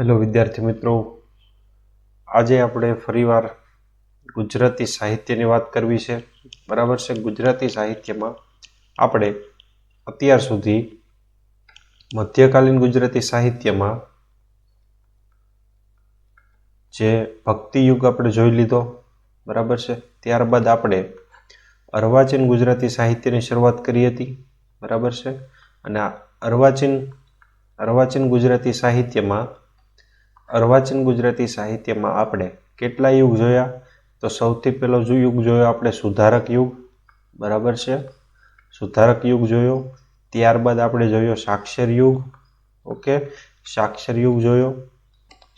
Hello વિદ્યાર્થી મિત્રો. આજે આપણે ફરીવાર ગુજરાતી સાહિત્યની વાત કરવી છે. બરાબર છે? ગુજરાતી સાહિત્યમાં આપણે અત્યાર સુધી મધ્યકાલીન ગુજરાતી સાહિત્યમાં જે ભક્તિ યુગ આપણે જોઈ લીધો, બરાબર છે? ત્યારબાદ આપણે અર્વાચીન ગુજરાતી સાહિત્યની શરૂઆત કરી હતી, બરાબર છે? અને અર્વાચીન અર્વાચીન ગુજરાતી સાહિત્યમાં અર્વાચીન ગુજરાતી સાહિત્યમાં આપણે કેટલા યુગ જોયા? તો સૌથી પહેલો જો યુગ જોયો આપણે સુધારક યુગ, બરાબર છે? સુધારક યુગ જોયો, ત્યારબાદ આપણે જોયો સાક્ષર યુગ, ઓકે? સાક્ષર યુગ જોયો.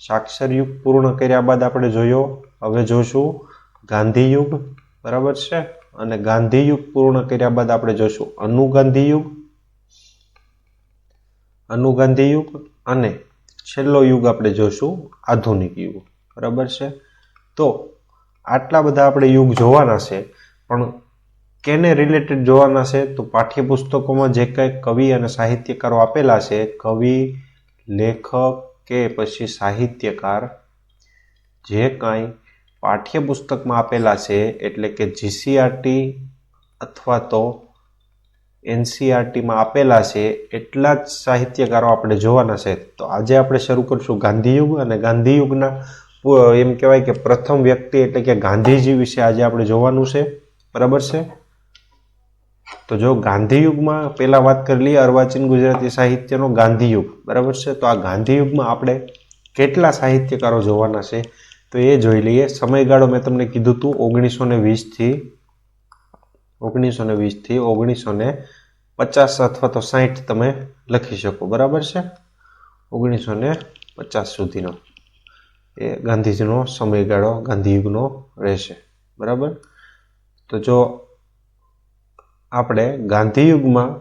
સાક્ષર યુગ પૂર્ણ કર્યા બાદ આપણે જોયો, હવે જોશું ગાંધી યુગ, બરાબર છે? અને ગાંધી યુગ પૂર્ણ કર્યા બાદ આપણે જોશું અનુગાંધી યુગ અનુગાંધી યુગ અને છેલ્લો યુગ આપણે જોશું, આધુનિક યુગ. બરાબર છે? તો આટલા બધા આપણે યુગ જોવાના છે, પણ કેને રિલેટેડ જોવાના છે? તો પાઠ્યપુસ્તકોમાં જે કંઈ કવિ અને સાહિત્યકારો આપેલા છે, કવિ, લેખક કે પછી સાહિત્યકાર, જે કાંઈ પાઠ્યપુસ્તકમાં આપેલા છે, એટલે કે જીસીઆરટી અથવા તો એનસીઆરટીમાં આપેલા છે, એટલા જ સાહિત્યકારો આપણે જોવાના છે. તો આજે આપણે શરૂ કરશું ગાંધીયુગ અને ગાંધીયુગના એમ કહેવાય કે પ્રથમ વ્યક્તિ એટલે કે ગાંધીજી વિશે આજે આપણે જોવાનું છે. બરાબર છે? તો જો ગાંધીયુગમાં પહેલાં વાત કરી લઈએ, અર્વાચીન ગુજરાતી સાહિત્યનો ગાંધીયુગ. બરાબર છે? તો આ ગાંધીયુગમાં આપણે કેટલા સાહિત્યકારો જોવાના છે? તો એ જોઈ લઈએ. સમયગાળો મેં તમને કીધું હતું ઓગણીસો ને વીસથી ઓગણીસો ને વીસથી ઓગણીસો ને પચાસ અથવા તો સાહીઠ તમે લખી શકો. બરાબર છે? ઓગણીસો ને પચાસ સુધીનો. એ ગાંધીજીનો સમયગાળો, ગાંધીયુગનો રહેશે. બરાબર? તો જો આપણે ગાંધીયુગમાં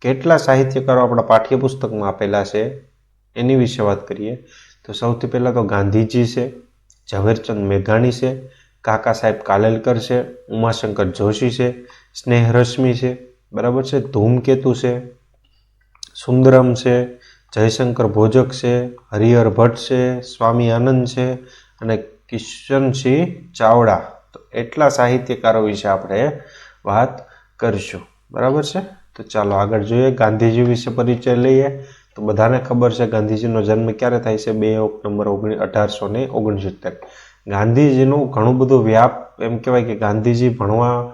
કેટલા સાહિત્યકારો આપણા પાઠ્યપુસ્તકમાં આપેલા છે એની વિશે વાત કરીએ, તો સૌથી પહેલાં તો ગાંધીજી છે, ઝવેરચંદ મેઘાણી છે કાકા સાહેબ કાલેલકર છે, ઉમાશંકર જોશી છે, સ્નેહરશ્મિ છે, બરાબર છે, ધૂમકેતુ છે, સુંદરમ છે, જયશંકર ભોજક છે, હરિહર ભટ્ટ છે, સ્વામી આનંદ છે અને કિશનસિંહ ચાવડા. તો એટલા સાહિત્યકારો વિશે આપણે વાત કરીશું. બરાબર છે? તો ચાલો આગળ જોઈએ, ગાંધીજી વિશે પરિચય લઈએ. તો બધાને ખબર છે, ગાંધીજીનો જન્મ ક્યારે થાય છે? બે ઓક્ટોબર ઓગણી અઢારસો ને ઓગણસિત્તેર. ગાંધીજીનું ઘણું બધું વ્યાપ એમ કહેવાય કે ગાંધીજી ભણવા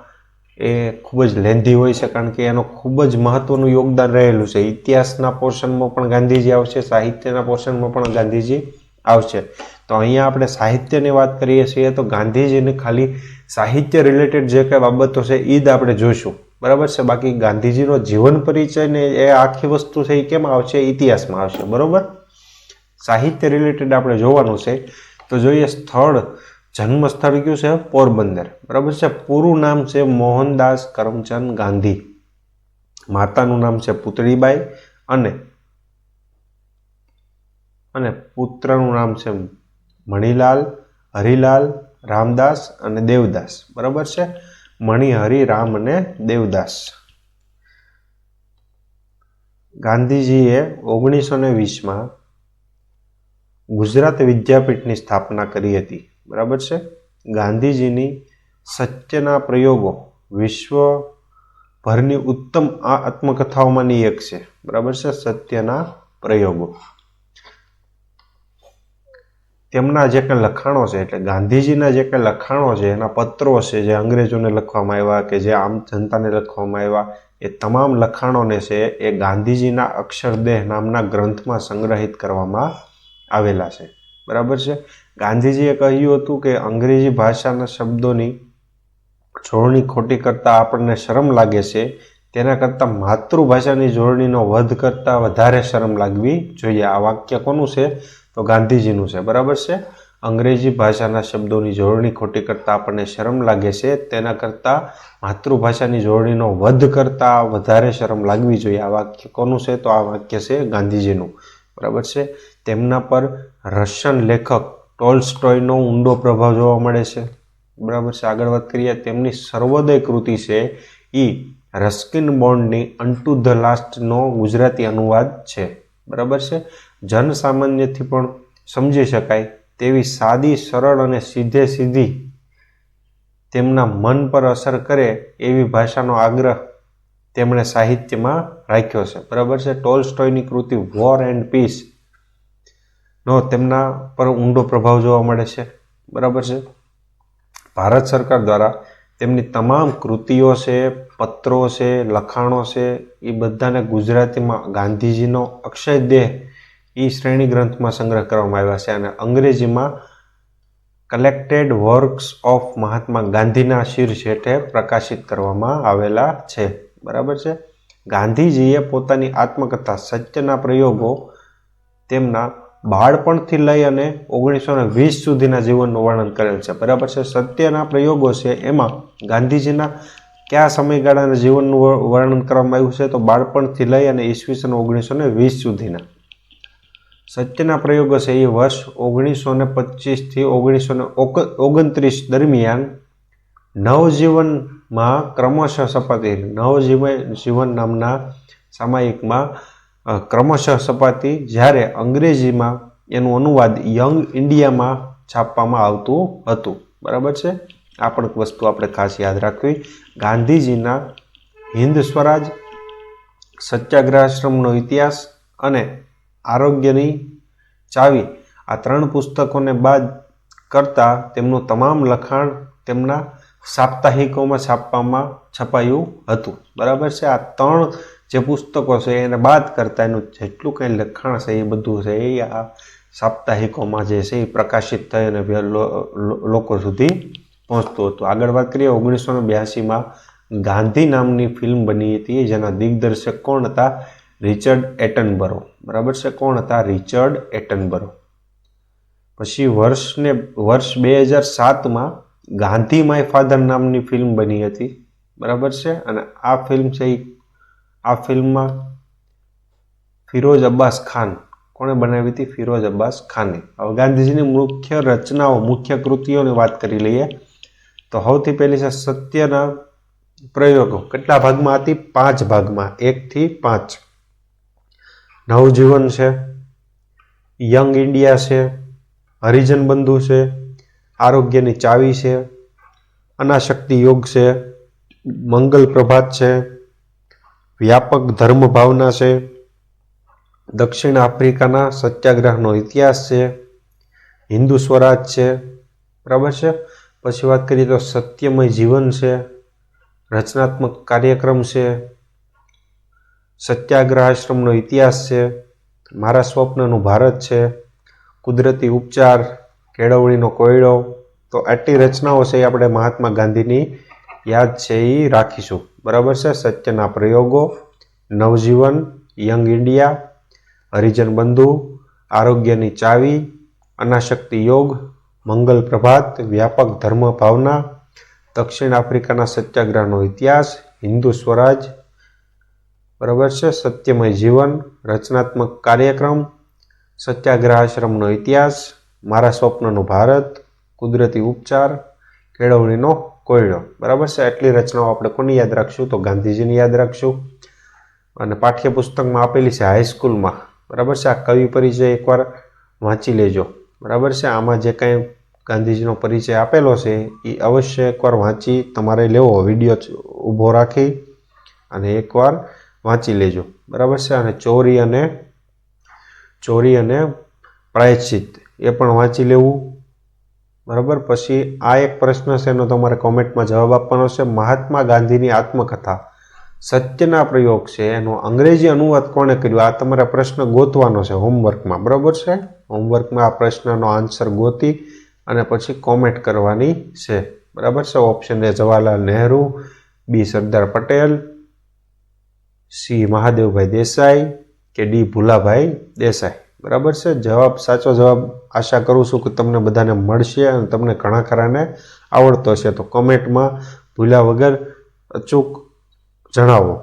એ ખૂબ જ લેંધી હોય છે કારણ કે એનો ખૂબ જ મહત્ત્વનું યોગદાન રહેલું છે. ઇતિહાસના પોર્શનમાં પણ ગાંધીજી આવશે, સાહિત્યના પોર્શનમાં પણ ગાંધીજી આવશે. તો અહીંયા આપણે સાહિત્યની વાત કરીએ છીએ તો ગાંધીજીને ખાલી સાહિત્ય રિલેટેડ જે કંઈ બાબતો છે એ જ આપણે જોઈશું. બરાબર છે? બાકી ગાંધીજીનો જીવન પરિચય ને એ આખી વસ્તુ છે એ કેમ આવશે? ઇતિહાસમાં આવશે. બરાબર? સાહિત્ય રિલેટેડ આપણે જોવાનું છે. તો જોઈએ સ્થળ જન્મ સ્થળ કયું છે? પોરબંદર. બરાબર છે? પૂરું નામ છે મોહનદાસ કરમચંદ ગાંધી. માતાનું નામ છે પુતળીબાઈ અને અને પુત્રનું નામ છે મણિલાલ, હરિલાલ, રામદાસ અને દેવદાસ. બરાબર છે? મણિહરિ રામ અને દેવદાસ. ગાંધીજીએ ઓગણીસો ને વીસમાં ગુજરાત વિદ્યાપીઠની સ્થાપના કરી હતી. બરાબર છે? ગાંધીજીની સત્યના પ્રયોગો વિશ્વભરની ઉત્તમ આ આત્મકથાઓમાંની એક છે. બરાબર છે? સત્યના પ્રયોગો. તેમના જે કંઈ લખાણો છે, એટલે ગાંધીજીના જે કંઈ લખાણો છે, એના પત્રો છે, જે અંગ્રેજોને લખવામાં આવ્યા કે જે આમ જનતાને લખવામાં આવ્યા, એ તમામ લખાણોને છે એ ગાંધીજીના અક્ષરદેહ નામના ગ્રંથમાં સંગ્રહિત કરવામાં આવેલા છે. બરાબર છે? ગાંધીજીએ કહ્યું હતું કે અંગ્રેજી ભાષાના શબ્દોની જોડણી ખોટી કરતાં આપણને શરમ લાગે છે. તેના કરતાં માતૃભાષાની જોડણીનો વધ કરતાં વધારે શરમ લાગવી જોઈએ. આ વાક્ય કોનું છે? તો ગાંધીજીનું છે. બરાબર છે? અંગ્રેજી ભાષાના શબ્દોની જોડણી ખોટી કરતાં આપણને શરમ લાગે છે. તેના કરતાં માતૃભાષાની જોડણીનો વધ કરતાં વધારે શરમ લાગવી જોઈએ. આ વાક્ય કોનું છે? તો આ વાક્ય છે ગાંધીજીનું. બરાબર છે? તેમના પર રશિયન લેખક ટોલ્સ્ટોયનો ઊંડો પ્રભાવ જોવા મળે છે. બરાબર છે, આગળ વાત કરીએ, તેમની સર્વોદય કૃતિ છે એ રસ્કિન બોન્ડની અનટુ ધ લાસ્ટનો ગુજરાતી અનુવાદ છે. બરાબર છે જનસામાન્યથી પણ સમજી શકાય તેવી સાદી, સરળ અને સીધે સીધી તેમના મન પર અસર કરે એવી ભાષાનો આગ્રહ તેમણે સાહિત્યમાં રાખ્યો છે. બરાબર છે, ટોલસ્ટોયની કૃતિ વોર એન્ડ પીસ નો, તેમના પર ઊંડો પ્રભાવ જોવા મળે છે. બરાબર છે? ભારત સરકાર દ્વારા તેમની તમામ કૃતિઓ છે, પત્રો છે, લખાણો છે, એ બધાને ગુજરાતીમાં ગાંધીજીનો અક્ષય દેહ એ શ્રેણી ગ્રંથમાં સંગ્રહ કરવામાં આવ્યા છે અને અંગ્રેજીમાં કલેક્ટેડ વર્ક્સ ઓફ મહાત્મા ગાંધીના શીર્ષ હેઠે પ્રકાશિત કરવામાં આવેલા છે. બરાબર છે? ગાંધીજીએ પોતાની આત્મકથા સત્યના પ્રયોગો તેમના બાળપણથી લઈ અને ઓગણીસો ને વીસ સુધીના જીવનનું વર્ણન કરેલ છે. બરાબર છે? સત્યના પ્રયોગો છે એમાં ગાંધીજીના કયા સમયગાળાના જીવનનું વર્ણન કરવામાં આવ્યું છે? તો બાળપણથી લઈ અને ઈસવીસન ઓગણીસો ને વીસ સુધીના. સત્યના પ્રયોગો છે એ વર્ષ ઓગણીસો ને પચીસથી ઓગણીસો ને ઓગણત્રીસ દરમિયાન નવજીવનમાં ક્રમશઃ સપાટી નવજીવન જીવન નામના સામાયિકમાં ક્રમશઃ છપાતી જ્યારે અંગ્રેજીમાં એનું અનુવાદ યંગ ઇન્ડિયામાં છાપવામાં આવતું હતું. બરાબર છે? આ પણ વસ્તુ આપણે ખાસ યાદ રાખવી. ગાંધીજીના હિન્દ સ્વરાજ, સત્યાગ્રહાશ્રમનો ઇતિહાસ અને આરોગ્યની ચાવી આ ત્રણ પુસ્તકોને બાદ કરતાં તેમનું તમામ લખાણ તેમના સાપ્તાહિકોમાં છાપવામાં છપાયું હતું. બરાબર છે? આ ત્રણ જે પુસ્તકો છે એને બાદ કરતાં એનું જેટલું કંઈ લખાણ છે એ બધું છે એ આ સાપ્તાહિકોમાં જે છે એ પ્રકાશિત થઈ અને લોકો સુધી પહોંચતું હતું. આગળ વાત કરીએ ઓગણીસો ને બ્યાસીમાં ગાંધી નામની ફિલ્મ બની હતી જેના દિગ્દર્શક કોણ હતા? Richard Attenborough. બરાબર છે? કોણ હતા? Richard Attenborough. પછી વર્ષને વર્ષ બે હજાર સાતમાં ગાંધી માય ફાધર નામની ફિલ્મ બની હતી. બરાબર છે? અને આ ફિલ્મ છે એ આ ફિલ્મમાં ફિરોઝ અબ્બાસ ખાન, કોણે બનાવી હતી ફિરોઝ અબ્બાસ ખાને હવે ગાંધીજીની મુખ્ય રચનાઓ, મુખ્ય કૃતિઓની વાત કરી લઈએ, તો સૌથી પહેલી છે સત્યના પ્રયોગો. કેટલા ભાગમાં હતી? પાંચ ભાગમાં. એકથી પાંચ. નવજીવન છે, યંગ ઇન્ડિયા છે, હરિજન બંધુ છે, આરોગ્યની ચાવી છે, અનાશક્તિ યોગ છે, મંગલ પ્રભાત છે વ્યાપક ધર્મ ભાવના છે. દક્ષિણ આફ્રિકાના સત્યાગ્રહનો ઇતિહાસ છે. હિન્દુ સ્વરાજ છે. બરાબર છે? પછી વાત કરીએ તો સત્યમય જીવન છે. રચનાત્મક કાર્યક્રમ છે. સત્યાગ્રહ આશ્રમનો ઇતિહાસ છે. મારા સ્વપ્નનું ભારત છે. કુદરતી ઉપચાર, કેળવણીનો કોયડો. તો આટલી રચનાઓ છે એ આપણે મહાત્મા ગાંધીની યાદ છે એ રાખીશું. બરાબર છે? સત્યના પ્રયોગો, નવજીવન, યંગ ઇન્ડિયા, હરિજન બંધુ, આરોગ્યની ચાવી, અનાશક્તિ યોગ, મંગલ પ્રભાત, વ્યાપક ધર્મ ભાવના, દક્ષિણ આફ્રિકાના સત્યાગ્રહનો ઇતિહાસ, હિન્દુ સ્વરાજ, બરાબર છે? સત્યમય જીવન, રચનાત્મક કાર્યક્રમ, સત્યાગ્રહ આશ્રમનો ઇતિહાસ, મારા સ્વપ્નનું ભારત, કુદરતી ઉપચાર, કેળવણીનો કોયડો બરાબર છે? એટલી રચનાઓ આપણે કોની યાદ રાખશું? તો ગાંધીજીની યાદ રાખશું. અને પાઠ્યપુસ્તકમાં આપેલી છે હાઈસ્કૂલમાં. બરાબર છે? આ કવિ પરિચય એકવાર વાંચી લેજો. બરાબર છે? આમાં જે કાંઈ ગાંધીજીનો પરિચય આપેલો છે, એ અવશ્ય એકવાર વાંચી તમારે લેવો. વીડિયો ઊભો રાખી અને એકવાર વાંચી લેજો. બરાબર છે? અને ચોરી અને ચોરી અને પ્રાયશ્ચિત એ પણ વાંચી લેવું. બરાબર? પછી આ એક પ્રશ્ન છે, એનો તમારે કોમેન્ટમાં જવાબ આપવાનો છે. મહાત્મા ગાંધીની આત્મકથા. સત્યના પ્રયોગ છે, એનો અંગ્રેજી અનુવાદ કોણે કર્યો? આ તમારે પ્રશ્ન ગોતવાનો છે હોમવર્કમાં. બરાબર છે? હોમવર્કમાં આ પ્રશ્નનો આન્સર ગોતી અને પછી કોમેન્ટ કરવાની છે. બરાબર છે? Option A Jawaharlal Nehru, B Sardar Patel, C Mahadevbhai Desai કે ડી ભુલાભાઈ દેસાઈ. બરાબર છે? જવાબ, સાચો જવાબ આશા કરું છું કે તમને બધાને મળશે અને તમને ઘણા ખરાને આવડતો હશે. તો કોમેન્ટમાં ભૂલ્યા વગર અચૂક જણાવો.